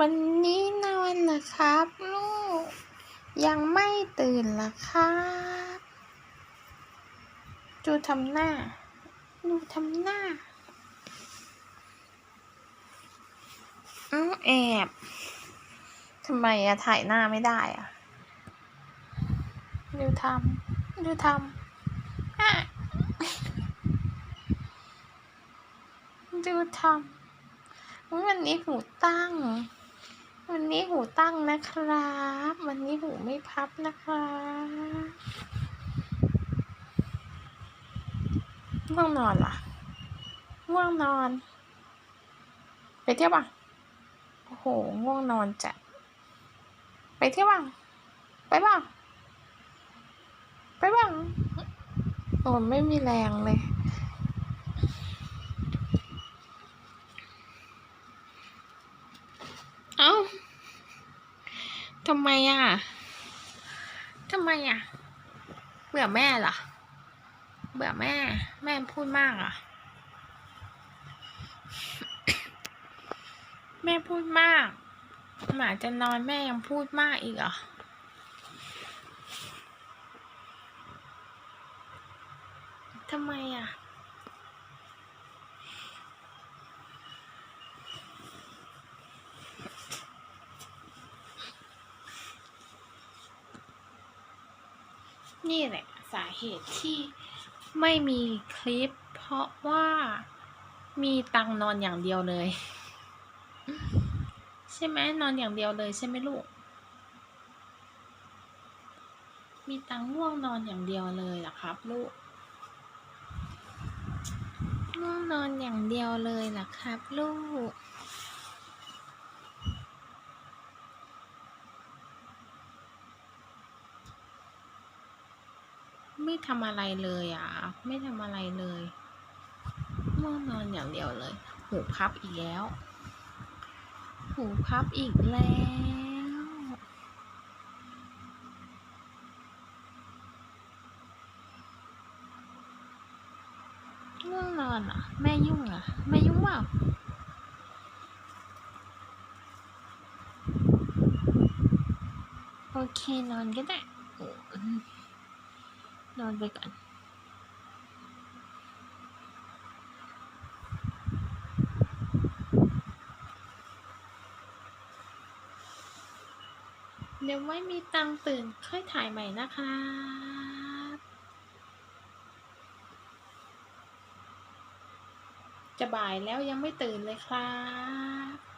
วันนี้นอนเหรอครับ ลูก ยังไม่ตื่นหรอครับดูทำหน้าดูทำหน้าอ้าวแอบทำไมอะถ่ายหน้าไม่ได้อะดูทำดูทำดูทำวันนี้หูตั้ง วันนี้หูตั้งนะครับ วันนี้หูไม่พับนะครับง่วงนอนเหรอง่วงนอน ไปเที่ยวป่ะโอ้โหง่วงนอนจัดไปเที่ยวป่ะไปป่ะไปป่ะโอ้ไม่มีแรงเลย เอ้า ทำไมอะทำไมอะ เบื่อแม่เหรอ เบื่อแม่ แม่พูดมากอะ แม่พูดมาก หมาจะนอนแม่ยังพูดมากอีกเหรอทำไมอะ นี่แหละสาเหตุที่ไม่มีคลิป เพราะว่ามีตังนอนอย่างเดียวเลย ใช่ไหมนอนอย่างเดียวเลยใช่ไหมลูก มีตังง่วงนอนอย่างเดียวเลยเหรอครับ ลูกง่วงนอนอย่างเดียวเลยเหรอครับ ลูก ไม่ทำอะไรเลยอะ ไม่ทำอะไรเลยง่วงนอนอย่างเดียวเลย หูพับอีกแล้ว หูพับอีกแล้วง่วงนอนอะ แม่ยุ่งอะ แม่ยุ่งเปล่าโอเคนอนก็ได้ นอนไปก่อนเดี๋ยวไม่มีตังตื่นค่อยถ่ายใหม่นะครับจะบ่ายแล้วยังไม่ตื่นเลยครับ